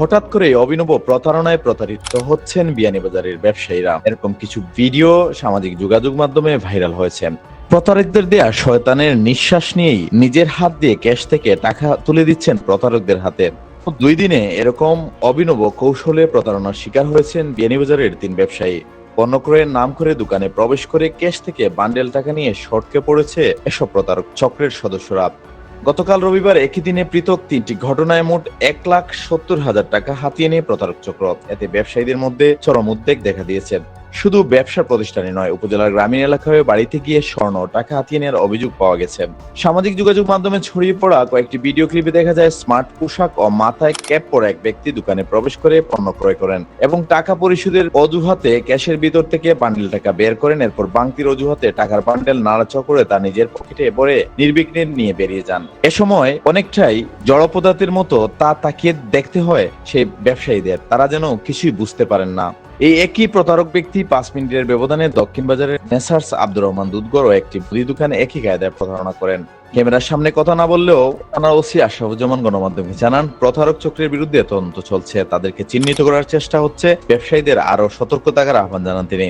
হঠাৎ করে অভিনব প্রতারণায় প্রতারিত হচ্ছেন বিয়ানীবাজারের ব্যবসায়ীরা। এরকম কিছু ভিডিও সামাজিক যোগাযোগ মাধ্যমে ভাইরাল হয়েছে। প্রতারকদের দেয়া শয়তানের নিঃশ্বাস নিয়েই নিজের হাত দিয়ে ক্যাশ থেকে টাকা তুলে দিচ্ছেন প্রতারকদের হাতে। দুই দিনে এরকম অভিনব কৌশলে প্রতারণার শিকার হয়েছেন বিয়ানীবাজারের তিন ব্যবসায়ী। পণ্য ক্রয়ের নাম করে দোকানে প্রবেশ করে ক্যাশ থেকে বান্ডেল টাকা নিয়ে সটকে পড়েছে এসব প্রতারক চক্রের সদস্যরা। গতকাল রবিবার একই দিনে পৃথক তিনটি ঘটনায় মোট এক লাখ সত্তর হাজার টাকা হাতিয়ে নিয়ে প্রতারক চক্র। এতে ব্যবসায়ীদের মধ্যে চরম উদ্বেগ দেখা দিয়েছে। শুধু ব্যবসা প্রতিষ্ঠানে নয়, উপজেলার গ্রামীণ এলাকায় বাড়িতে গিয়ে স্বর্ণ টাকা হাতিয়ে নেওয়ার অভিযোগ পাওয়া গেছে। সামাজিক যোগাযোগ মাধ্যমে ছড়িয়ে পড়া কয়েকটি ভিডিও ক্লিপে দেখা যায় স্মার্ট পোশাক ও মাথায় ক্যাপ পরা এক ব্যক্তি দোকানে প্রবেশ করে পণ্য ক্রয় করেন এবং টাকা পরিশোধের অজুহাতে ক্যাশের ভিতর থেকে বান্ডেল টাকা বের করেন। এরপর বাংতির অজুহাতে টাকার বান্ডেল নাড়াচড়া করে তা নিজের পকেটে ভরে নির্বিঘ্নে নিয়ে বেরিয়ে যান। এ সময় অনেকটাই জড় মতো তা তাকিয়ে দেখতে হয় সেই ব্যবসায়ীদের। তারা যেন কিছুই বুঝতে পারেন না। এই একই প্রতারক ব্যক্তি পাঁচ মিনিটের ব্যবধানে দক্ষিণ বাজারের নেসার্স আব্দুর রহমান দুধগর ও একটি মুদি দোকানে একই কায়দায় প্রতারণা করেন। ক্যামেরার সামনে কথা না বললেও থানার ওসি আশরাফুজ্জামান গণমাধ্যমে জানান, প্রতারক চক্রের বিরুদ্ধে তদন্ত চলছে। তাদেরকে চিহ্নিত করার চেষ্টা হচ্ছে। ব্যবসায়ীদের আরও সতর্ক থাকার আহ্বান জানান তিনি।